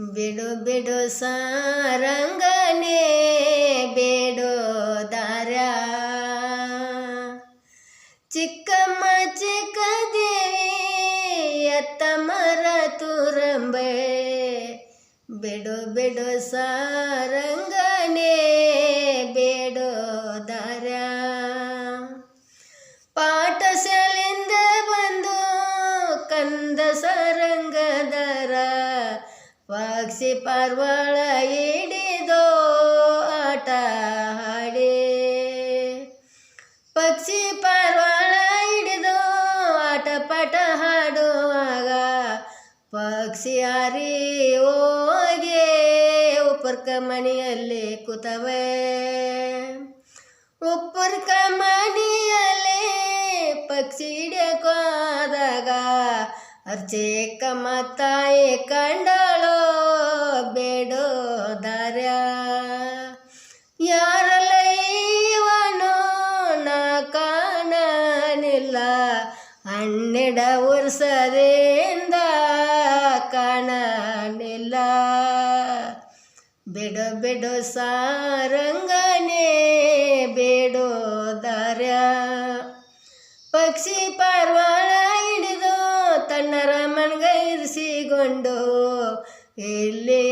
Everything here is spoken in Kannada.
ಬಿಡು ಬಿಡು ಸಾರಂಗನೆ, ಬೇಡೋ ದಾರ. ಚಿಕ್ಕಮ್ಮ ಚಿಕ್ಕ ದೇವಿ ತುರಂಬೆ. ಬಿಡು ಬಿಡು ಸಾರಂಗನೆ, ಬೇಡೋ ದಾರ. ಪಾಠಶಾಲೆಯಿಂದ ಬಂದು ಕಂದ ಸರಂಗದರ ಪಕ್ಷಿ ಪಾರ್ವಾಳ ಹಿಡಿದೋ ಆಟ ಹಾಡೆ. ಪಕ್ಷಿ ಪಾರ್ವಾಳ ಹಿಡಿದೋ ಆಟ ಪಟ ಹಾಡುವಾಗ ಪಕ್ಷಿ ಹಾರಿ ಹೋಗಿ ಉಪ್ಪರ್ಕ ಮನೆಯಲ್ಲಿ ಕೂತವೆ. ಉಪ್ಪರ್ಕ ಮನೆಯಲ್ಲಿ ಪಕ್ಷಿ ಹಿಡಿಯೋದಾಗ ಅರ್ಚೇಕ ತಾಯಿ ಕಂಡಳೋ ಕಾಣನಿಲ್ಲ ಹನ್ನೆರಡ ವರ್ಷದಿಂದ ಕಾಣಲಿಲ್ಲ ಬಿಡು ಬಿಡು ಸಾರಂಗನೇ ಬೇಡೋದಾರ ಪಕ್ಷಿ ಪಾರ್ವಾಳ ಹಿಡಿದು ತನ್ನ ರಮಣ್ಗ ಇಲ್ಲಿ ಇಲ್ಲಿ